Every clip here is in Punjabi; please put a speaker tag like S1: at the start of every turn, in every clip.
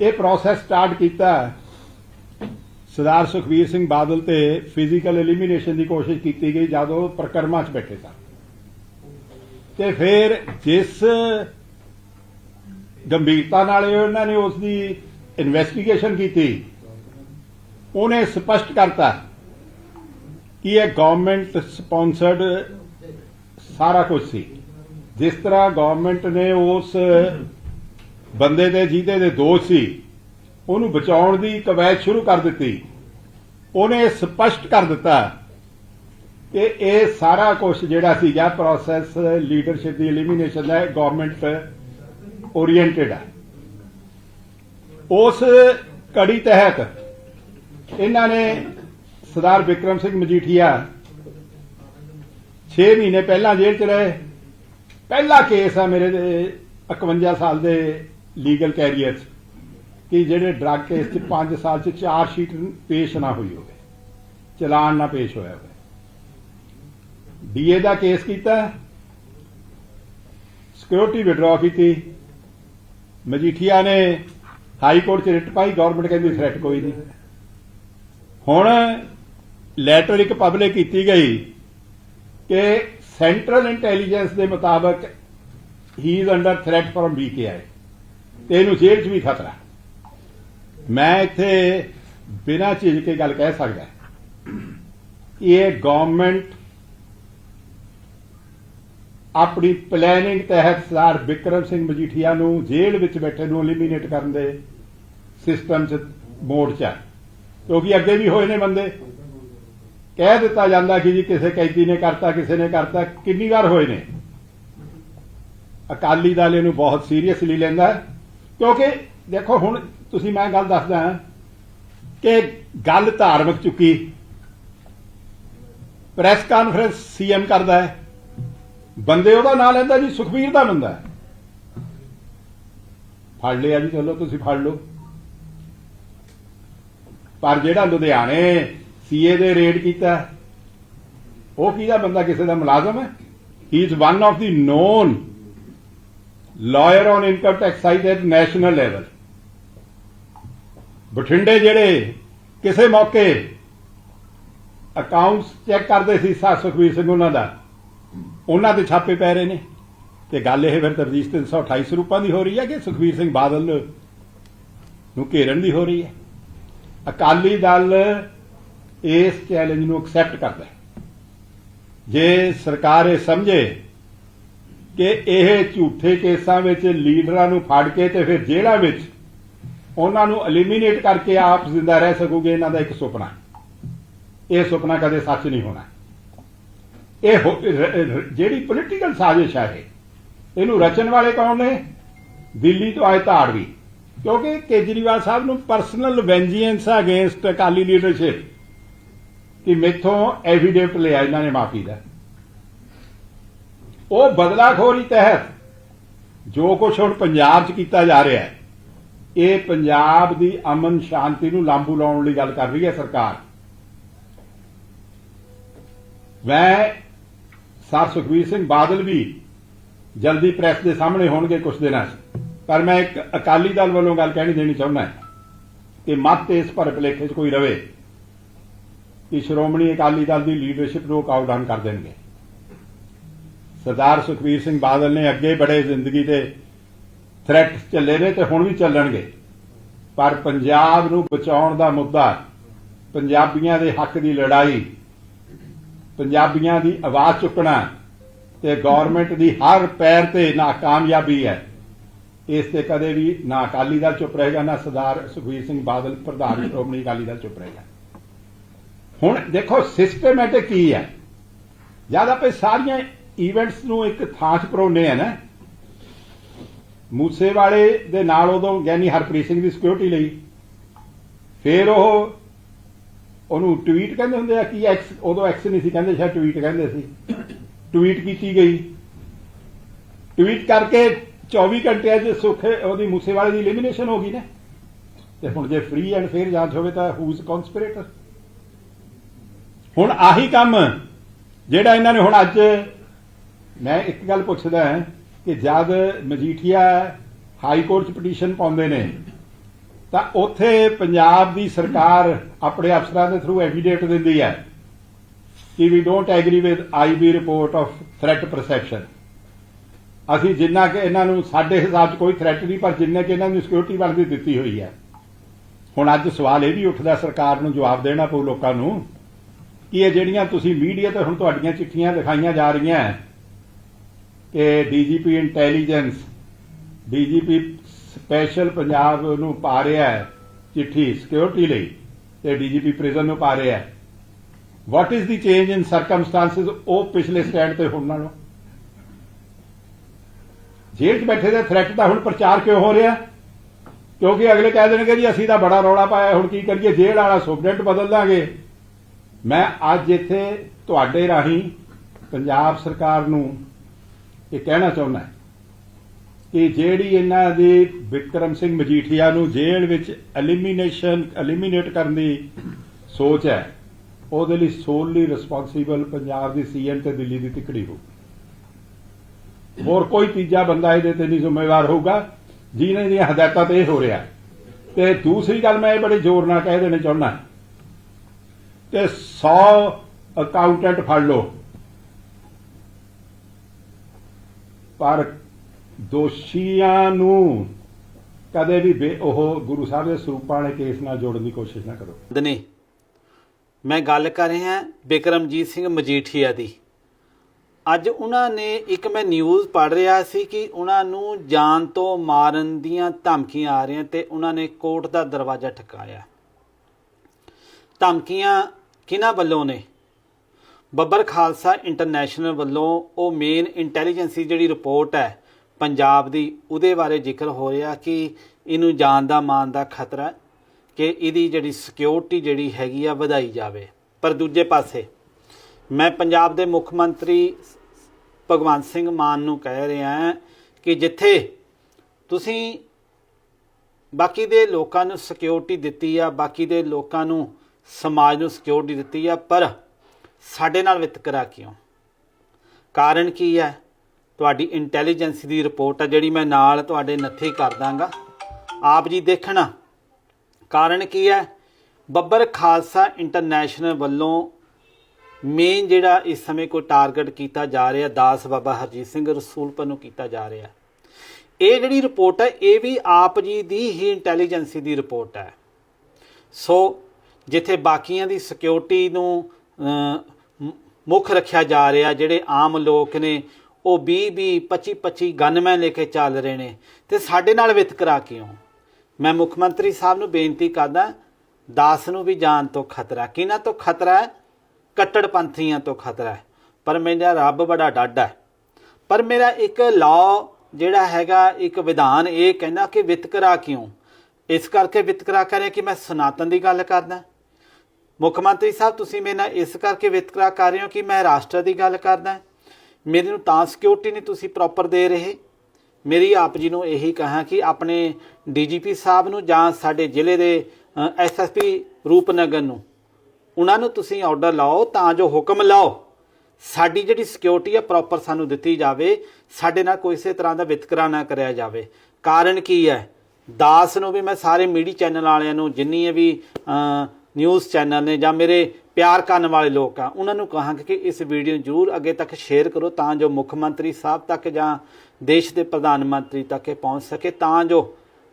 S1: ਇਹ ਪ੍ਰੋਸੈਸ ਸਟਾਰਟ ਕੀਤਾ ਸਰਦਾਰ ਸੁਖਬੀਰ ਸਿੰਘ ਬਾਦਲ ਤੇ ਫਿਜ਼ੀਕਲ ਐਲੀਮੀਨੇਸ਼ਨ ਦੀ ਕੋਸ਼ਿਸ਼ ਕੀਤੀ ਗਈ ਜਦੋਂ ਪ੍ਰਕਰਮਾ 'ਚ ਬੈਠੇ ਸਨ। ਤੇ ਫਿਰ ਜਿਸ ਗੰਭੀਰਤਾ ਨਾਲ ਇਹ ਉਹਨਾਂ ਨੇ ਉਸ ਦੀ ਇਨਵੈਸਟੀਗੇਸ਼ਨ ਕੀਤੀ, ਉਹਨੇ ਸਪਸ਼ਟ ਕਰਤਾ ਕਿ ਇਹ ਗਵਰਨਮੈਂਟ ਸਪਾਂਸਰਡ ਸਾਰਾ ਕੁਝ ਸੀ। ਜਿਸ ਤਰ੍ਹਾਂ ਗਵਰਨਮੈਂਟ ਨੇ ਉਸ ਬੰਦੇ ਦੇ ਜਿਹਦੇ ਦੇ ਦੋਸ਼ ਸੀ। ਉਹਨੂੰ ਬਚਾਉਣ ਦੀ ਕਵਾਇਦ ਸ਼ੁਰੂ ਕਰ ਦਿੱਤੀ। ਉਹਨੇ ਸਪਸ਼ਟ ਕਰ ਦਿੱਤਾ ਕਿ ਇਹ ਸਾਰਾ ਕੁਝ ਜਿਹੜਾ ਸੀ, ਜਾਂ ਪ੍ਰੋਸੈਸ ਲੀਡਰਸ਼ਿਪ ਦੀ ਐਲੀਮੀਨੇਸ਼ਨ ਦਾ ਗਵਰਨਮੈਂਟ ਓਰੀਐਂਟਡ ਹੈ ਉਸ ਕੜੀ ਤਹਿਤ ਇਹਨਾਂ ਨੇ ਸਰਦਾਰ ਵਿਕਰਮ ਸਿੰਘ ਮਜੀਠੀਆ 6 ਮਹੀਨੇ ਪਹਿਲਾਂ ਜੇਲ੍ਹ 'ਚ ਰਹੇ। ਪਹਿਲਾ ਕੇਸ ਆ ਮੇਰੇ ਦੇ 51 ਸਾਲ ਦੇ ਲੀਗਲ ਕੈਰੀਅਰ 'ਚ ਕਿ ਜਿਹੜੇ ਡਰੱਗ ਕੇਸ 'ਚ 5 ਸਾਲ 'ਚ ਚਾਰ ਸ਼ੀਟ ਪੇਸ਼ ਨਾ ਹੋਈ ਹੋਵੇ, ਚਲਾਨ ਨਾ ਪੇਸ਼ ਹੋਇਆ ਹੋਵੇ। ਡੀਏ ਦਾ ਕੇਸ ਕੀਤਾ ਸਿਕਿਉਰਿਟੀ ਵਿਡਰਾਅ ਕੀਤੀ, ਮਜੀਠੀਆ ਨੇ ਹਾਈ ਕੋਰਟ 'ਚ ਰਿਟ ਪਾਈ ਗਵਰਨਮੈਂਟ ਕਹਿੰਦੀ ਥ੍ਰੈਟ ਕੋਈ ਨਹੀਂ। ਹੁਣ ਲੈਟਰ ਇੱਕ ਪਬਲਿਕ ਕੀਤੀ ਗਈ ਕਿ ਸੈਂਟਰਲ ਇੰਟੈਲੀਜੈਂਸ ਦੇ ਮੁਤਾਬਕ he is under threat from BKI ਤੇ ਇਹਨੂੰ ਜੇਲ੍ਹ 'ਚ ਵੀ ਖਤਰਾ ਮੈਂ ਇੱਥੇ ਬਿਨਾਂ ਝਿਜਕ ਕੇ ਗੱਲ ਕਹਿ ਸਕਦਾ ਇਹ ਗਵਰਨਮੈਂਟ ਆਪਣੀ ਪਲੈਨਿੰਗ ਤਹਿਤ ਸਰਦਾਰ ਵਿਕਰਮ ਸਿੰਘ ਮਜੀਠੀਆ ਨੂੰ ਜੇਲ੍ਹ ਵਿੱਚ ਬੈਠੇ ਨੂੰ ਐਲੀਮੀਨੇਟ ਕਰਨ ਦੇ ਸਿਸਟਮ 'ਚ ਮੋੜ 'ਚ ਹੈ ਕਿਉਂਕਿ ਅੱਗੇ ਵੀ ਹੋਏ ਨੇ ਬੰਦੇ। ਕਹਿ ਦਿੱਤਾ ਜਾਂਦਾ ਕਿ ਜੀ ਕਿਸੇ ਕੈਦੀ ਨੇ ਕਰਤਾ, ਕਿਸੇ ਨੇ ਕਰਤਾ, ਕਿੰਨੀ ਵਾਰ ਹੋਏ ਨੇ। ਅਕਾਲੀ ਦਲ ਇਹਨੂੰ ਬਹੁਤ ਸੀਰੀਅਸਲੀ ਲੈਂਦਾ ਹੈ। ਕਿਉਂਕਿ ਦੇਖੋ ਹੁਣ ਤੁਸੀਂ ਮੈਂ ਗੱਲ ਦੱਸਦਾ ਹਾਂ ਕਿ ਗੱਲ ਧਾਰਮਿਕ ਚੁੱਕੀ। ਪ੍ਰੈਸ ਕਾਨਫਰੰਸ ਸੀਐਮ ਕਰਦਾ ਹੈ। ਬੰਦੇ ਉਹਦਾ ਨਾਂ ਲੈਂਦਾ ਜੀ, ਸੁਖਬੀਰ ਦਾ ਬੰਦਾ ਹੈ। ਫੜ ਲਿਆ ਜੀ, ਚਲੋ ਤੁਸੀਂ ਫੜ ਲਓ। ਪਰ ਜਿਹੜਾ ਲੁਧਿਆਣੇ ਸੀਏ ਦੇ ਰੇਡ ਕੀਤਾ ਉਹ ਕਿਹਦਾ ਬੰਦਾ, ਕਿਸੇ ਦਾ ਮੁਲਾਜ਼ਮ ਹੈ? He is one of the known lawyer on income tax side at national level. ਬਠਿੰਡੇ ਜਿਹੜੇ ਕਿਸੇ ਮੌਕੇ ਅਕਾਊਂਟਸ ਚੈੱਕ ਕਰਦੇ ਸੀ ਸਾ ਸਿੰਘ ਉਹਨਾਂ ਦਾ। ਉਹਨਾਂ ਦੇ ਛਾਪੇ ਪੈ ਰਹੇ ਨੇ। ਤੇ ਗੱਲ ਇਹ ਫਿਰ ਤਰਜੀਹ 328 ਸਰੂਪਾਂ ਦੀ ਹੋ ਰਹੀ ਹੈ ਕਿ ਸੁਖਵੀਰ ਸਿੰਘ ਬਾਦਲ ਨੂੰ ਘੇਰਨ ਦੀ ਹੋ ਰਹੀ ਹੈ? ਅਕਾਲੀ ਦਲ ਇਸ ਚੈਲੰਜ ਨੂੰ ਐਕਸੈਪਟ ਕਰਦਾ ਹੈ। ਜੇ ਸਰਕਾਰ ਇਹ ਸਮਝੇ ਕਿ ਇਹ ਝੂਠੇ ਕੇਸਾਂ ਵਿੱਚ ਲੀਡਰਾਂ ਨੂੰ ਫੜ ਕੇ ਤੇ ਫਿਰ ਜੇਲ੍ਹਾਂ ਵਿੱਚ ਉਹਨਾਂ ਨੂੰ ਐਲੀਮੀਨੇਟ ਕਰਕੇ ਆਪ ਜ਼ਿੰਦਾ ਰਹਿ ਸਕੋਗੇ, ਇਹਨਾਂ ਦਾ ਇੱਕ ਸੁਪਨਾ। ਇਹ ਸੁਪਨਾ ਕਦੇ ਸੱਚ ਨਹੀਂ ਹੋਣਾ। ਇਹ ਜਿਹੜੀ ਪੋਲੀਟੀਕਲ ਸਾਜ਼ਿਸ਼ ਹੈ ਇਹ, ਇਹਨੂੰ ਰਚਣ ਵਾਲੇ ਕੌਣ ਨੇ? ਦਿੱਲੀ ਤੋਂ ਆਏ ਧਾੜਵੀ। ਕਿਉਂਕਿ ਕੇਜਰੀਵਾਲ ਸਾਹਿਬ ਨੂੰ personal vengeance against Akali leadership ਕਿ ਮੇਥੋਂ ਐਵੀਡੈਂਟ ਲਿਆ ਇਹਨਾਂ ਨੇ ਮਾਫੀ ਦਾ। ਉਹ ਬਦਲਾਖੋਰੀ ਤਹਿਤ ਜੋ ਕੁਝ ਹੁਣ ਪੰਜਾਬ 'ਚ ਕੀਤਾ ਜਾ ਰਿਹਾ ਹੈ, ਇਹ ਪੰਜਾਬ ਦੀ ਅਮਨ ਸ਼ਾਂਤੀ ਨੂੰ ਲਾਂਬੂ ਲਾਉਣ ਲਈ ਗੱਲ ਕਰ ਰਹੀ ਹੈ ਸਰਕਾਰ। ਮੈਂ ਸਰ ਸੁਖਬੀਰ ਸਿੰਘ ਬਾਦਲ ਵੀ ਜਲਦੀ ਪ੍ਰੈਸ ਦੇ ਸਾਹਮਣੇ ਹੋਣਗੇ ਕੁਝ ਦਿਨਾਂ 'ਚ, ਪਰ ਮੈਂ ਇੱਕ ਅਕਾਲੀ ਦਲ ਵੱਲੋਂ ਗੱਲ ਕਹਿਣੀ ਦੇਣੀ ਚਾਹੁੰਦਾ ਕਿ ਮਤ ਇਸ ਪਰ ਭਲੇਖੇ 'ਚ ਕੋਈ ਰਵੇ ਕਿ ਸ਼੍ਰੋਮਣੀ ਅਕਾਲੀ ਦਲ ਦੀ ਲੀਡਰਸ਼ਿਪ ਨੂੰ ਕਾਊ ਡਾਊਨ ਕਰ ਦੇਣਗੇ। ਸਰਦਾਰ ਸੁਖਬੀਰ ਸਿੰਘ ਬਾਦਲ ਨੇ ਅੱਗੇ ਬੜੇ ਜ਼ਿੰਦਗੀ ਦੇ ਥ੍ਰੈਟ ਚੱਲੇ ਨੇ ਤੇ ਹੁਣ ਵੀ ਚੱਲਣਗੇ। ਪਰ ਪੰਜਾਬ ਨੂੰ ਬਚਾਉਣ ਦਾ ਮੁੱਦਾ ਪੰਜਾਬੀਆਂ ਦੇ ਹੱਕ ਦੀ ਲੜਾਈ, ਪੰਜਾਬੀਆਂ ਦੀ ਆਵਾਜ਼ ਚੁੱਕਣਾ ਤੇ ਗਵਰਨਮੈਂਟ ਦੀ ਹਰ ਪੈਰ ਤੇ ਨਾਕਾਮਯਾਬੀ ਹੈ। ਇਸ ਤੇ ਕਦੇ ਵੀ ਨਾ ਅਕਾਲੀ ਦਲ ਚੁੱਪ ਰਹੇਗਾ, ਨਾ ਸਰਦਾਰ ਸੁਖਬੀਰ ਸਿੰਘ ਬਾਦਲ, ਪ੍ਰਧਾਨ ਸ਼੍ਰੋਮਣੀ ਅਕਾਲੀ ਦਲ ਚੁੱਪ ਰਹੇਗਾ। ਹੁਣ ਦੇਖੋ ਸਿਸਟਮੈਟਿਕ ਕੀ ਹੈ। ਜਦ ਆਪੇ ਸਾਰੀਆਂ ਇਵੈਂਟਸ ਨੂੰ ਇੱਕ ਥਾਂ 'ਚ ਪਰੋਨੇ ਆ ਨਾ, ਮੂਸੇਵਾਲੇ ਦੇ ਨਾਲ ਉਦੋਂ ਗਿਆਨੀ ਹਰਪ੍ਰੀਤ ਸਿੰਘ ਦੀ ਸਿਕਿਉਰਿਟੀ ਲਈ। ਫਿਰ ਉਹ, ਉਹਨੂੰ ਟਵੀਟ ਕਹਿੰਦੇ ਹੁੰਦੇ ਆ ਕਿ ਐਕਸ ਉਦੋਂ ਐਕਸ ਨਹੀਂ ਸੀ ਕਹਿੰਦੇ, ਸ਼ਾਇਦ ਟਵੀਟ ਕਹਿੰਦੇ ਸੀ। ਟਵੀਟ ਕੀਤੀ ਗਈ। ਟਵੀਟ ਕਰਕੇ 24 ਘੰਟਿਆਂ 'ਚ ਸੁਖ ਉਹਦੀ ਮੂਸੇਵਾਲੇ ਦੀ ਐਲੀਮੀਨੇਸ਼ਨ ਹੋ ਗਈ ਨਾ। ਤੇ ਹੁਣ ਜੇ ਫ੍ਰੀ ਐਂਡ ਫੇਅਰ ਜਾਂਚ ਹੋਵੇ ਤਾਂ ਹੂ ਇਜ਼ ਕਨਸਪੀਰੇਟਰ ਹੁਣ ਆਹੀ ਕੰਮ ਜਿਹੜਾ ਇਹਨਾਂ ਨੇ ਹੁਣ ਅੱਜ ਮੈਂ ਇੱਕ ਗੱਲ ਪੁੱਛਦਾ ਕਿ ਜਦ ਮਜੀਠੀਆ ਹਾਈ ਕੋਰਟ 'ਚ ਪਟੀਸ਼ਨ ਪਾਉਂਦੇ ਨੇ, ਤਾਂ ਉੱਥੇ ਪੰਜਾਬ ਦੀ ਸਰਕਾਰ ਆਪਣੇ ਅਫਸਰਾਂ ਦੇ ਥਰੂ ਐਫੀਡੇਵਿਟ ਦਿੰਦੀ ਹੈ ਕਿ we don't agree with IB report of threat perception ਅਸੀਂ ਜਿੰਨਾ ਕਿ ਇਹਨਾਂ ਨੂੰ, ਸਾਡੇ ਹਿਸਾਬ 'ਚ ਕੋਈ ਥ੍ਰੈਟ ਨਹੀਂ, ਪਰ ਜਿੰਨੇ ਕਿ ਇਹਨਾਂ ਨੂੰ ਸਿਕਿਉਰਿਟੀ ਬਣਦੀ ਦਿੱਤੀ ਹੋਈ ਹੈ। ਹੁਣ ਅੱਜ ਸਵਾਲ ਇਹ ਵੀ ਉੱਠਦਾ ਸਰਕਾਰ ਨੂੰ ਜਵਾਬ ਦੇਣਾ ਪਊ ਲੋਕਾਂ ਨੂੰ ਕਿ ਇਹ ਜਿਹੜੀਆਂ ਤੁਸੀਂ ਮੀਡੀਆ ਤੇ ਹੁਣ ਤੁਹਾਡੀਆਂ ਚਿੱਠੀਆਂ ਦਿਖਾਈਆਂ ਜਾ ਰਹੀਆਂ ਕਿ DGP intelligence, DGP special Punjab ਨੂੰ ਪਾ ਰਿਹਾ ਹੈ ਚਿੱਠੀ ਸਿਕਿਉਰਿਟੀ ਲਈ ਤੇ ਡੀਜੀਪੀ ਪ੍ਰਿਜ਼ਨ ਨੂੰ ਪਾ ਰਿਹਾ ਹੈ। What is the change in circumstances ਉਹ ਪਿਛਲੇ ਸਟੈਂਡ ਤੇ ਹੁਣ ਨਾਲੋਂ। ਜੇਲ੍ਹ 'ਚ ਬੈਠੇ ਦੇ ਥ੍ਰੈਟ ਦਾ ਹੁਣ ਪ੍ਰਚਾਰ ਕਿਉਂ ਹੋ ਰਿਹਾ? ਕਿਉਂਕਿ ਅਗਲੇ ਕਹਿ ਦੇਣਗੇ ਜੀ, ਅਸੀਂ ਤਾਂ ਬੜਾ ਰੌਲਾ ਪਾਇਆ, ਹੁਣ ਕੀ ਕਰੀਏ? ਜੇਲ੍ਹ ਵਾਲਾ ਸੁਪਰਡੈਂਟ ਬਦਲ ਦਾਂਗੇ। ਮੈਂ ਅੱਜ ਇੱਥੇ ਤੁਹਾਡੇ ਰਾਹੀਂ ਪੰਜਾਬ ਸਰਕਾਰ ਨੂੰ ਇਹ ਕਹਿਣਾ ਚਾਹੁੰਦਾ ਕਿ ਜਿਹੜੀ ਇਹਨਾਂ ਦੀ ਵਿਕਰਮ ਸਿੰਘ ਮਜੀਠੀਆ ਨੂੰ ਜੇਲ੍ਹ ਵਿੱਚ ਐਲੀਮੀਨੇਸ਼ਨ ਐਲੀਮੀਨੇਟ ਕਰਨ ਦੀ ਸੋਚ ਹੈ, ਉਹਦੇ ਲਈ ਸੋਲਲੀ ਰਿਸਪੌਂਸੀਬਲ ਪੰਜਾਬ ਦੀ ਸੀਐਮ ਤੇ ਦਿੱਲੀ ਦੀ ਤਿਕੜੀ ਹੋ ਹੋਰ ਕੋਈ ਤੀਜਾ ਬੰਦਾ ਇਹਦੇ ਤੇ ਨਹੀਂ ਜ਼ਿੰਮੇਵਾਰ ਹੋਊਗਾ ਜਿਨ੍ਹਾਂ ਦੀਆਂ ਹਦਾਇਤਾਂ ਤੇ ਇਹ ਹੋ ਰਿਹਾ। ਤੇ ਦੂਸਰੀ ਗੱਲ ਮੈਂ ਇਹ ਬੜੇ ਜ਼ੋਰ ਨਾਲ ਕਹਿ ਦੇਣੀ ਚਾਹੁੰਦਾ। ਕਿ 100 ਅਕਾਊਂਟੈਂਟ ਫੜ ਲਓ। ਪਰ ਦੋਸ਼ੀਆਂ ਨੂੰ ਕਦੇ ਵੀ ਬੇ- ਉਹ ਗੁਰੂ ਸਾਹਿਬ ਦੇ ਸਰੂਪਾਂ ਵਾਲੇ ਕੇਸ ਨਾਲ ਜੋੜਨ ਦੀ ਕੋਸ਼ਿਸ਼ ਨਾ ਕਰੋ।
S2: ਦਨੇ, ਮੈਂ ਗੱਲ ਕਰ ਰਿਹਾ ਬਿਕਰਮਜੀਤ ਸਿੰਘ ਮਜੀਠੀਆ ਦੀ। ਅੱਜ ਉਹਨਾਂ ਨੇ ਇੱਕ ਮੈਂ ਨਿਊਜ਼ ਪੜ੍ਹ ਰਿਹਾ ਸੀ ਕਿ ਉਹਨਾਂ ਨੂੰ ਜਾਨ ਤੋਂ ਮਾਰਨ ਦੀਆਂ ਧਮਕੀਆਂ ਆ ਰਹੀਆਂ ਤੇ ਉਹਨਾਂ ਨੇ ਕੋਰਟ ਦਾ ਦਰਵਾਜ਼ਾ ਠਕਾਇਆ। ਧਮਕੀਆਂ ਕਿਹਨਾਂ ਵੱਲੋਂ ਨੇ? ਬੱਬਰ ਖਾਲਸਾ ਇੰਟਰਨੈਸ਼ਨਲ ਵੱਲੋਂ ਉਹ ਮੇਨ ਇੰਟੈਲੀਜੈਂਸੀ ਜਿਹੜੀ ਰਿਪੋਰਟ ਹੈ ਪੰਜਾਬ ਦੀ, ਉਹਦੇ ਬਾਰੇ ਜ਼ਿਕਰ ਹੋ ਰਿਹਾ ਕਿ ਇਹਨੂੰ ਜਾਨ ਦਾ ਮਾਨ ਦਾ ਖਤਰਾ ਕਿ ਇਹਦੀ ਜਿਹੜੀ ਸਿਕਿਉਰਿਟੀ ਜਿਹੜੀ ਹੈਗੀ ਆ ਵਧਾਈ ਜਾਵੇ। ਪਰ ਦੂਜੇ ਪਾਸੇ ਮੈਂ ਪੰਜਾਬ ਦੇ ਮੁੱਖ ਮੰਤਰੀ ਭਗਵੰਤ ਸਿੰਘ ਮਾਨ ਨੂੰ ਕਹਿ ਰਿਹਾ ਹਾਂ ਕਿ ਜਿੱਥੇ ਤੁਸੀਂ ਬਾਕੀ ਦੇ ਲੋਕਾਂ ਨੂੰ ਸਿਕਿਉਰਿਟੀ ਦਿੱਤੀ ਆ, ਬਾਕੀ ਦੇ ਲੋਕਾਂ ਨੂੰ ਸਮਾਜ ਨੂੰ ਸਿਕਿਉਰਿਟੀ ਦਿੱਤੀ ਆ, ਪਰ ਸਾਡੇ ਨਾਲ ਵਿਤਕਰਾ ਕਿਉਂ? ਕਾਰਨ ਕੀ ਹੈ? ਤੁਹਾਡੀ ਇੰਟੈਲੀਜੈਂਸ ਦੀ ਰਿਪੋਰਟ ਆ ਜਿਹੜੀ ਮੈਂ ਨਾਲ ਤੁਹਾਡੇ ਨੱਥੇ ਕਰ ਦਾਂਗਾ। ਆਪ ਜੀ ਦੇਖਣਾ। ਕਾਰਨ ਕੀ ਹੈ? ਬੱਬਰ ਖਾਲਸਾ ਇੰਟਰਨੈਸ਼ਨਲ ਵੱਲੋਂ ਮੇਨ ਜਿਹੜਾ ਇਸ ਸਮੇਂ ਕੋਈ ਟਾਰਗੇਟ ਕੀਤਾ ਜਾ ਰਿਹਾ, ਦਾਸ ਬਾਬਾ ਹਰਜੀਤ ਸਿੰਘ ਰਸੂਲਪੁਰ ਨੂੰ ਕੀਤਾ ਜਾ ਰਿਹਾ। ਇਹ ਜਿਹੜੀ ਰਿਪੋਰਟ ਹੈ, ਇਹ ਵੀ ਆਪ ਜੀ ਦੀ ਹੀ ਇੰਟੈਲੀਜੈਂਸੀ ਦੀ ਰਿਪੋਰਟ ਹੈ। ਸੋ, ਜਿੱਥੇ ਬਾਕੀਆਂ ਦੀ ਸਿਕਿਉਰਿਟੀ ਨੂੰ ਮੁੱਖ ਰੱਖਿਆ ਜਾ ਰਿਹਾ, ਜਿਹੜੇ ਆਮ ਲੋਕ ਨੇ, ਉਹ 20 20 25 25 ਗਨਮੈਨ ਲੈ ਕੇ ਚੱਲ ਰਹੇ ਨੇ। ਤੇ ਸਾਡੇ ਨਾਲ ਵਿਤਕਰਾ ਕਿਉਂ ਮੈਂ ਮੁੱਖ ਮੰਤਰੀ ਸਾਹਿਬ ਨੂੰ ਬੇਨਤੀ ਕਰਦਾ, ਦਾਸ ਨੂੰ ਵੀ ਜਾਨ ਤੋਂ ਖਤਰਾ ਕਿਹਨਾਂ ਤੋਂ ਖਤਰਾ ਹੈ? ਕੱਟੜਪੰਥੀਆਂ ਤੋਂ ਖਤਰਾ ਹੈ। ਪਰ ਮੇਰਾ ਰੱਬ ਬੜਾ ਡਾਢਾ ਹੈ। ਪਰ ਮੇਰਾ ਇੱਕ ਲਾਅ ਜਿਹੜਾ ਹੈਗਾ, ਇੱਕ ਵਿਧਾਨ ਇਹ ਕਹਿੰਦਾ ਕਿ ਵਿਤਕਰਾ ਕਿਉਂ ਇਸ ਕਰਕੇ ਵਿਤਕਰਾ ਕਰੇ ਕਿ ਮੈਂ ਸਨਾਤਨ ਦੀ ਗੱਲ ਕਰਦਾ। ਮੁੱਖ ਮੰਤਰੀ ਸਾਹਿਬ, ਤੁਸੀਂ ਮੇਰੇ ਨਾਲ ਇਸ ਕਰਕੇ ਵਿਤਕਰਾ ਕਰ ਰਹੇ ਹੋ ਕਿ ਮੈਂ ਰਾਸ਼ਟਰ ਦੀ ਗੱਲ ਕਰਦਾ ਮੇਰੇ ਨੂੰ ਤਾਂ ਸਿਕਿਉਰਿਟੀ ਨਹੀਂ ਤੁਸੀਂ ਪ੍ਰੋਪਰ ਦੇ ਰਹੇ। ਮੇਰੀ ਆਪ ਜੀ ਨੂੰ ਇਹੀ ਕਹਾ ਕਿ ਆਪਣੇ ਡੀਜੀਪੀ ਸਾਹਿਬ ਨੂੰ ਜਾਂ ਸਾਡੇ ਜ਼ਿਲ੍ਹੇ ਦੇ ਐਸਐਸਪੀ ਰੂਪਨਗਰ ਨੂੰ, ਉਹਨਾਂ ਨੂੰ ਤੁਸੀਂ ਆਰਡਰ ਲਾਓ ਤਾਂ ਜੋ ਹੁਕਮ ਲਾਓ। ਸਾਡੀ ਜਿਹੜੀ ਸਿਕਿਉਰਿਟੀ ਹੈ ਪ੍ਰੋਪਰ ਸਾਨੂੰ ਦਿੱਤੀ ਜਾਵੇ। ਸਾਡੇ ਨਾਲ ਕੋਈ ਇਸੇ ਤਰ੍ਹਾਂ ਦਾ ਵਿਤਕਰਾ ਨਾ ਕਰਿਆ ਜਾਵੇ। ਕਾਰਨ ਕੀ ਹੈ? ਦਾਸ ਨੂੰ ਵੀ ਮੈਂ ਸਾਰੇ ਮੀਡੀਆ ਚੈਨਲ ਵਾਲਿਆਂ ਨੂੰ, ਜਿੰਨੀ ਵੀ ਨਿਊਜ਼ ਚੈਨਲ ਨੇ ਜਾਂ ਮੇਰੇ ਪਿਆਰ ਕਰਨ ਵਾਲੇ ਲੋਕ ਆ, ਉਹਨਾਂ ਨੂੰ ਕਹਾਂਗੇ ਕਿ ਇਸ ਵੀਡੀਓ ਨੂੰ ਜਰੂਰ ਅੱਗੇ ਤੱਕ ਸ਼ੇਅਰ ਕਰੋ ਤਾਂ ਜੋ ਮੁੱਖ ਮੰਤਰੀ ਸਾਹਿਬ ਤੱਕ ਜਾਂ ਦੇਸ਼ ਦੇ ਪ੍ਰਧਾਨ ਮੰਤਰੀ ਤੱਕ ਇਹ ਪਹੁੰਚ ਸਕੇ, ਤਾਂ ਜੋ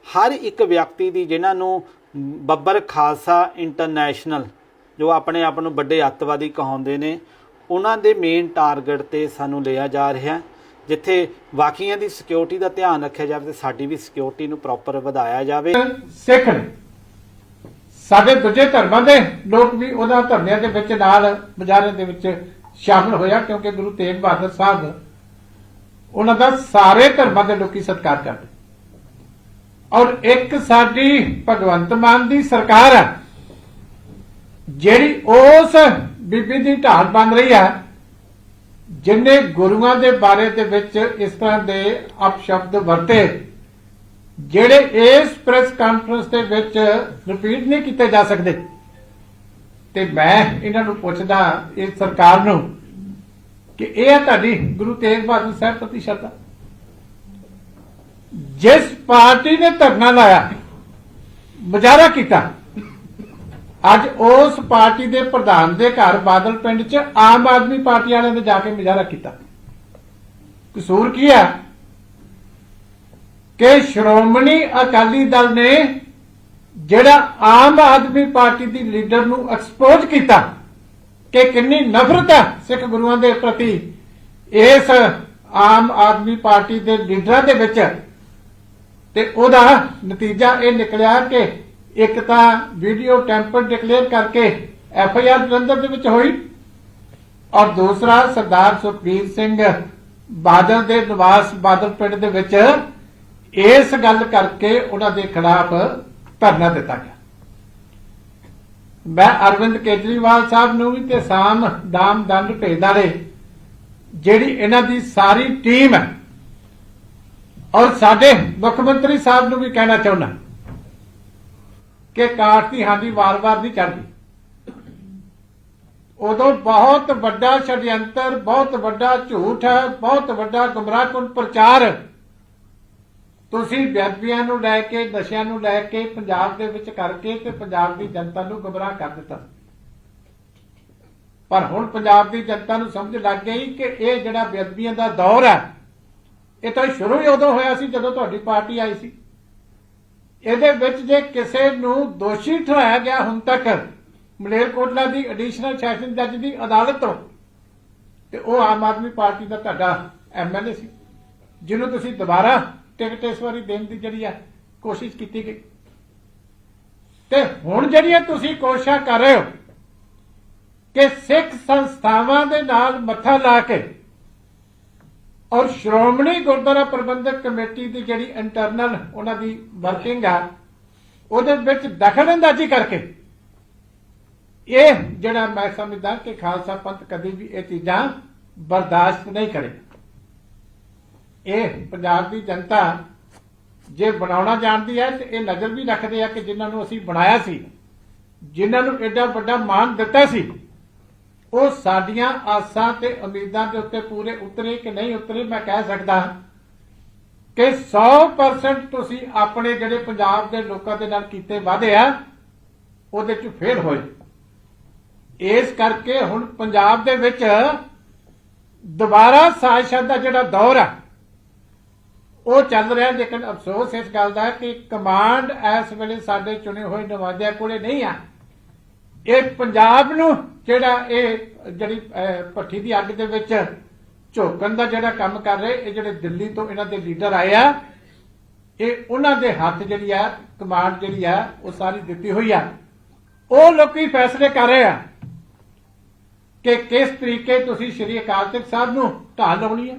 S2: ਹਰ ਇੱਕ ਵਿਅਕਤੀ ਦੀ ਜਿਨ੍ਹਾਂ ਨੂੰ ਬੱਬਰ ਖਾਲਸਾ ਇੰਟਰਨੈਸ਼ਨਲ, ਜੋ ਆਪਣੇ ਆਪ ਨੂੰ ਵੱਡੇ ਅੱਤਵਾਦੀ ਕਹਾਉਂਦੇ ਨੇ, ਉਹਨਾਂ ਦੇ ਮੇਨ ਟਾਰਗੇਟ ਤੇ ਸਾਨੂੰ ਲਿਆ ਜਾ ਰਿਹਾ ਜਿੱਥੇ ਬਾਕੀਆਂ ਦੀ ਸਿਕਿਉਰਿਟੀ ਦਾ ਧਿਆਨ ਰੱਖਿਆ ਜਾਵੇ ਤੇ ਸਾਡੀ ਵੀ ਸਿਕਿਉਰਿਟੀ ਨੂੰ ਪ੍ਰੋਪਰ ਵਧਾਇਆ ਜਾਵੇ।
S3: ਸਿੱਖ ਸਾਡੇ ਦੂਜੇ ਧਰਮਾਂ ਦੇ ਲੋਕ ਵੀ ਉਹਨਾਂ ਧਰਨਿਆਂ ਦੇ ਵਿੱਚ ਨਾਲ ਬਾਜ਼ਾਰਾਂ ਦੇ ਵਿੱਚ ਸ਼ਾਮਲ ਹੋਇਆ ਕਿਉਂਕਿ ਗੁਰੂ ਤੇਗ ਬਹਾਦਰ ਸਾਹਿਬ ਉਹਨਾਂ ਦਾ ਸਾਰੇ ਧਰਮਾਂ ਦੇ ਲੋਕੀ ਸਤਿਕਾਰ ਕਰਦੇ। ਔਰ ਇੱਕ ਸਾਡੀ ਭਗਵੰਤ ਮਾਨ ਦੀ ਸਰਕਾਰ ਹੈ, ਜਿਹੜੀ ਉਸ ਬੀਬੀ ਦੀ ਢਾਲ ਬਣ ਰਹੀ ਹੈ, ਜਿਨੇ ਗੁਰੂਆਂ ਦੇ ਬਾਰੇ ਦੇ ਵਿੱਚ ਇਸ ਤਰ੍ਹਾਂ ਦੇ ਅਪਸ਼ਬਦ ਵਰਤੇ। ਜਿਹੜੇ ਇਸ ਪ੍ਰੈਸ ਕਾਨਫਰੰਸ ਦੇ ਵਿੱਚ ਰਿਪੀਟ ਨਹੀਂ ਕੀਤੇ ਜਾ ਸਕਦੇ। ਤੇ ਮੈਂ ਇਹਨਾਂ ਨੂੰ ਪੁੱਛਦਾ ਇਸ ਸਰਕਾਰ ਨੂੰ, ਕਿ ਇਹ ਹੈ ਤੁਹਾਡੀ ਗੁਰੂ ਤੇਗ ਬਹਾਦਰ ਸਾਹਿਬ ਪ੍ਰਤੀ ਸ਼ਰਧਾ। ਜਿਸ ਪਾਰਟੀ ਨੇ ਧਰਨਾ ਲਾਇਆ ਮੁਜ਼ਾਹਰਾ ਕੀਤਾ, ਅੱਜ ਉਸ ਪਾਰਟੀ ਦੇ ਪ੍ਰਧਾਨ ਦੇ ਘਰ ਬਾਦਲ ਪਿੰਡ 'ਚ ਆਮ ਆਦਮੀ ਪਾਰਟੀ ਵਾਲਿਆਂ ਨੇ ਜਾ ਕੇ ਮੁਜ਼ਾਹਰਾ ਕੀਤਾ। ਕਸੂਰ ਕੀ ਹੈ ਕਿ ਸ਼੍ਰੋਮਣੀ ਅਕਾਲੀ ਦਲ ਨੇ ਜਿਹੜਾ ਆਮ ਆਦਮੀ ਪਾਰਟੀ ਦੀ ਲੀਡਰ ਨੂੰ ਐਕਸਪੋਜ਼ ਕੀਤਾ ਕਿ ਕਿੰਨੀ ਨਫ਼ਰਤ ਹੈ ਸਿੱਖ ਗੁਰੂਆਂ ਦੇ ਪ੍ਰਤੀ, ਇਸ ਆਮ ਆਦਮੀ ਪਾਰਟੀ ਦੇ ਲੀਡਰਾਂ ਦੇ ਵਿੱਚ। ਤੇ ਉਹਦਾ ਨਤੀਜਾ ਇਹ ਨਿਕਲਿਆ ਕਿ ਇੱਕ ਤਾਂ ਵੀਡੀਓ ਟੈਂਪਰ ਡਿਕਲੇਅਰ ਕਰਕੇ ਐਫ ਆਈ ਆਰ ਜਲੰਧਰ ਦੇ ਵਿੱਚ ਹੋਈ ਔਰ ਦੂਸਰਾ ਸਰਦਾਰ ਸੁਖਬੀਰ ਸਿੰਘ ਬਾਦਲ ਦੇ ਨਿਵਾਸ ਬਾਦਲ ਪਿੰਡ ਦੇ ਵਿੱਚ ਇਸ ਗੱਲ ਕਰਕੇ ਉਹਨਾਂ ਦੇ ਖਿਲਾਫ ਧਰਨਾ ਦਿੱਤਾ ਗਿਆ। ਮੈਂ ਅਰਵਿੰਦ ਕੇਜਰੀਵਾਲ ਸਾਹਿਬ ਨੂੰ ਵੀ ਤੇ ਸਾਮ ਦਾਮ ਦੰਡ ਭੇਜਦਾ ਰਹੇ, ਜਿਹੜੀ ਇਹਨਾਂ ਦੀ ਸਾਰੀ ਟੀਮ ਹੈ। ਔਰ ਸਾਡੇ ਮੁੱਖ ਮੰਤਰੀ ਸਾਹਿਬ ਨੂੰ ਵੀ ਕਹਿਣਾ ਚਾਹੁੰਦਾ ਕਿ ਕਾਟ ਦੀ ਹਾਂਡੀ ਵਾਰ-ਵਾਰ ਨਹੀਂ ਚੜਦੀ ਉਦੋਂ ਬਹੁਤ ਵੱਡਾ ਛੜਯੰਤਰ ਬਹੁਤ ਵੱਡਾ ਝੂਠ ਹੈ, ਬਹੁਤ ਵੱਡਾ ਗੁੰਮਰਾਹਕੁਨ ਪ੍ਰਚਾਰ ਤੁਸੀਂ ਵਿਅਕਤੀਆਂ ਨੂੰ ਲੈ ਕੇ, ਨਸ਼ਿਆਂ ਨੂੰ ਲੈ ਕੇ, ਪੰਜਾਬ ਦੇ ਵਿੱਚ ਕਰਕੇ ਤੇ ਪੰਜਾਬ ਦੀ ਜਨਤਾ ਨੂੰ ਗਮਰਾਹ ਕਰ ਦਿੱਤਾ। ਪਰ ਹੁਣ ਪੰਜਾਬ ਦੀ ਜਨਤਾ ਨੂੰ ਸਮਝ ਲੱਗ ਗਈ ਕਿ ਇਹ ਜਿਹੜਾ ਬੇਅਦਬੀਆਂ ਦਾ ਦੌਰ ਹੈ, ਇਹ ਤਾਂ ਸ਼ੁਰੂ ਹੀ ਉਦੋਂ ਹੋਇਆ ਸੀ ਜਦੋਂ ਤੁਹਾਡੀ ਪਾਰਟੀ ਆਈ ਸੀ। ਇਹਦੇ ਵਿੱਚ ਜੇ ਕਿਸੇ ਨੂੰ ਦੋਸ਼ੀ ਠਹਿਰਾਇਆ ਗਿਆ ਹੁਣ ਤੱਕ, ਮਲੇਰਕੋਟਲਾ ਦੀ ਐਡੀਸ਼ਨਲ ਸੈਸ਼ਨ ਜੱਜ ਦੀ ਅਦਾਲਤ ਤੋਂ, ਤੇ ਉਹ ਆਮ ਆਦਮੀ ਪਾਰਟੀ ਦਾ ਤੁਹਾਡਾ ਐਮਐਲਏ ਸੀ। ਜਿਹਨੂੰ ਤੁਸੀਂ ਦੁਬਾਰਾ ਟਿਕਟ ਇਸ ਵਾਰੀ ਦੇਣ ਦੀ ਜਿਹੜੀ ਆ ਕੋਸ਼ਿਸ਼ ਕੀਤੀ ਗਈ। ਤੇ ਹੁਣ ਜਿਹੜੀਆਂ ਤੁਸੀਂ ਕੋਸ਼ਿਸ਼ਾਂ ਕਰ ਰਹੇ ਹੋ ਕਿ ਸਿੱਖ ਸੰਸਥਾਵਾਂ ਦੇ ਨਾਲ ਮੱਥਾ ਲਾ ਕੇ ਔਰ ਸ਼੍ਰੋਮਣੀ ਗੁਰਦੁਆਰਾ ਪ੍ਰਬੰਧਕ ਕਮੇਟੀ ਦੀ ਜਿਹੜੀ ਇੰਟਰਨਲ ਉਹਨਾਂ ਦੀ ਵਰਕਿੰਗ ਆ, ਉਹਦੇ ਵਿੱਚ ਦਖਲ ਅੰਦਾਜ਼ੀ ਕਰਕੇ ਇਹ ਜਿਹੜਾ ਮੈਂ ਸਮਝਦਾ ਕਿ ਖਾਲਸਾ ਪੰਥ ਕਦੀ ਵੀ ਇਹ ਚੀਜ਼ਾਂ ਬਰਦਾਸ਼ਤ ਨਹੀਂ ਕਰੇਗਾ ਇਹ ਪੰਜਾਬ ਦੀ ਜਨਤਾ ਜੇ ਬਣਾਉਣਾ ਜਾਣਦੀ ਹੈ ਤੇ ਇਹ ਨਜ਼ਰ ਵੀ ਰੱਖਦੇ ਆ ਕਿ ਜਿਨ੍ਹਾਂ ਨੂੰ ਅਸੀਂ ਬਣਾਇਆ ਸੀ, ਜਿਨ੍ਹਾਂ ਨੂੰ ਐਡਾ ਵੱਡਾ ਮਾਣ ਦਿੱਤਾ ਸੀ, ਉਹ ਸਾਡੀਆਂ ਆਸਾਂ ਤੇ ਉਮੀਦਾਂ ਦੇ ਉੱਤੇ ਪੂਰੇ ਉਤਰੇ ਕਿ ਨਹੀਂ ਉਤਰੇ ਮੈਂ ਕਹਿ ਸਕਦਾ ਕਿ 100% ਤੁਸੀਂ ਆਪਣੇ ਜਿਹੜੇ ਪੰਜਾਬ ਦੇ ਲੋਕਾਂ ਦੇ ਨਾਲ ਕੀਤੇ ਵਾਅਦੇ ਆ, ਉਹਦੇ ਚ ਫੇਲ ਹੋਏ। ਇਸ ਕਰਕੇ ਹੁਣ ਪੰਜਾਬ ਦੇ ਵਿੱਚ ਦੁਬਾਰਾ ਸਾਜ਼ਿਸ਼ਾਂ ਦਾ ਜਿਹੜਾ ਦੌਰ ਆ ਉਹ ਚੱਲ ਰਿਹਾ ਲੇਕਿਨ ਅਫਸੋਸ ਇਸ ਗੱਲ ਦਾ ਕਿ ਕਮਾਂਡ ਇਸ ਵੇਲੇ ਸਾਡੇ ਚੁਣੇ ਹੋਏ ਨੁਮਾਇੰਦਿਆਂ ਕੋਲੇ ਨਹੀਂ ਆ। ਇਹ ਪੰਜਾਬ ਨੂੰ ਜਿਹੜਾ ਇਹ ਜਿਹੜੀ ਅਹ, ਭੱਠੀ ਦੀ ਅੱਗ ਦੇ ਵਿੱਚ ਝੋਕਣ ਦਾ ਜਿਹੜਾ ਕੰਮ ਕਰ ਰਹੇ ਇਹ ਜਿਹੜੇ ਦਿੱਲੀ ਤੋਂ ਇਹਨਾਂ ਦੇ ਲੀਡਰ ਆਏ ਆ ਇਹ ਉਹਨਾਂ ਦੇ ਹੱਥ ਜਿਹੜੀ ਆ ਕਮਾਂਡ ਜਿਹੜੀ ਆ ਉਹ ਸਾਰੀ ਦਿੱਤੀ ਹੋਈ ਆ। ਉਹ ਲੋਕੀ ਫੈਸਲੇ ਕਰ ਰਹੇ ਆ ਕਿ ਕਿਸ ਤਰੀਕੇ ਤੁਸੀਂ ਸ਼੍ਰੀ ਅਕਾਲ ਤਖਤ ਸਾਹਿਬ ਨੂੰ ਢਾਹ ਲਾਉਣੀ ਹੈ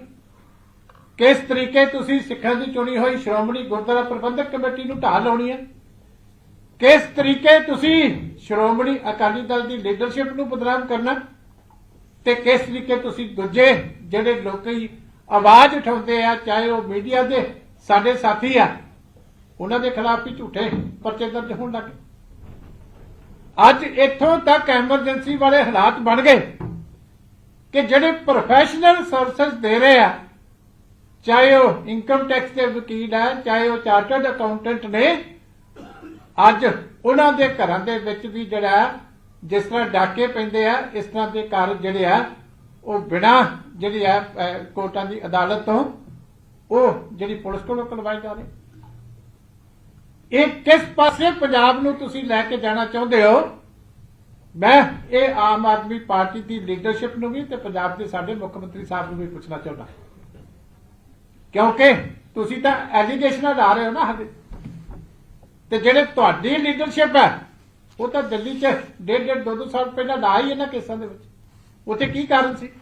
S3: ਕਿਸ ਤਰੀਕੇ ਤੁਸੀਂ ਸਿੱਖਾਂ ਦੀ ਚੁਣੀ ਹੋਈ ਸ਼੍ਰੋਮਣੀ ਗੁਰਦੁਆਰਾ ਪ੍ਰਬੰਧਕ ਕਮੇਟੀ ਨੂੰ ਢਾਹ ਲਾਉਣੀ ਹੈ? ਕਿਸ ਤਰੀਕੇ ਤੁਸੀਂ ਸ਼੍ਰੋਮਣੀ ਅਕਾਲੀ ਦਲ ਦੀ ਲੀਡਰਸ਼ਿਪ ਨੂੰ ਬਦਨਾਮ ਕਰਨਾ? ਤੇ ਕਿਸ ਤਰੀਕੇ ਤੁਸੀਂ ਦੂਜੇ ਜਿਹੜੇ ਲੋਕੀ ਆਵਾਜ਼ ਉਠਾਉਂਦੇ ਆ, ਚਾਹੇ ਉਹ ਮੀਡੀਆ ਦੇ ਸਾਡੇ ਸਾਥੀ ਆ, ਉਹਨਾਂ ਦੇ ਖਿਲਾਫ ਵੀ ਝੂਠੇ ਪਰਚੇ ਦਰਜ ਹੋਣ ਲੱਗੇ ਅੱਜ ਇੱਥੋਂ ਤੱਕ ਐਮਰਜੈਂਸੀ ਵਾਲੇ ਹਾਲਾਤ ਬਣ ਗਏ ਕਿ ਜਿਹੜੇ ਪ੍ਰੋਫੈਸ਼ਨਲ ਸਰਵਿਸ ਦੇ ਰਹੇ ਆ ਚਾਹੇ ਉਹ ਇਨਕਮ ਟੈਕਸ ਦੇ ਵਕੀਲ ਹੈ, ਚਾਹੇ ਉਹ ਚਾਰਟਰਡ ਅਕਾਊਂਟੈਂਟ ਨੇ, ਅੱਜ ਉਹਨਾਂ ਦੇ ਘਰਾਂ ਦੇ ਵਿੱਚ ਵੀ ਜਿਹੜਾ ਜਿਸ ਤਰ੍ਹਾਂ ਡਾਕੇ ਪੈਂਦੇ ਆ, ਇਸ ਤਰ੍ਹਾਂ ਦੇ ਕਾਰਜ ਜਿਹੜੇ ਆ, ਉਹ ਬਿਨਾ ਜਿਹੜੀ ਆ ਕੋਰਟਾਂ ਦੀ ਅਦਾਲਤ ਤੋਂ ਉਹ ਜਿਹੜੀ ਪੁਲਿਸ ਕੋਲੋਂ ਕਰਵਾਏ ਜਾ ਰਹੇ। ਇਹ ਕਿਸ ਪਾਸੇ ਪੰਜਾਬ ਨੂੰ ਤੁਸੀਂ ਲੈ ਕੇ ਜਾਣਾ ਚਾਹੁੰਦੇ ਹੋ? ਮੈਂ ਇਹ ਆਮ ਆਦਮੀ ਪਾਰਟੀ ਦੀ ਲੀਡਰਸ਼ਿਪ ਨੂੰ ਵੀ ਤੇ ਪੰਜਾਬ ਦੇ ਸਾਡੇ ਮੁੱਖ ਮੰਤਰੀ ਸਾਹਿਬ ਨੂੰ ਵੀ ਪੁੱਛਣਾ ਚਾਹੁੰਦਾ। ਕਿਉਂਕਿ ਤੁਸੀਂ ਤਾਂ ਐਲੀਗੇਸ਼ਨਾਂ ਲਾ ਰਹੇ ਹੋ ਨਾ ਹਜੇ। ਤੇ ਜਿਹੜੇ ਤੁਹਾਡੀ ਲੀਡਰਸ਼ਿਪ ਹੈ, ਉਹ ਤਾਂ ਦਿੱਲੀ 'ਚ ਡੇਢ ਡੇਢ ਦੋ ਦੋ ਸਾਲ ਪਹਿਲਾਂ ਲਾ ਹੀ ਇਹਨਾਂ ਕੇਸਾਂ ਦੇ ਵਿੱਚ। ਉੱਥੇ ਕੀ ਕਾਰਨ ਸੀ?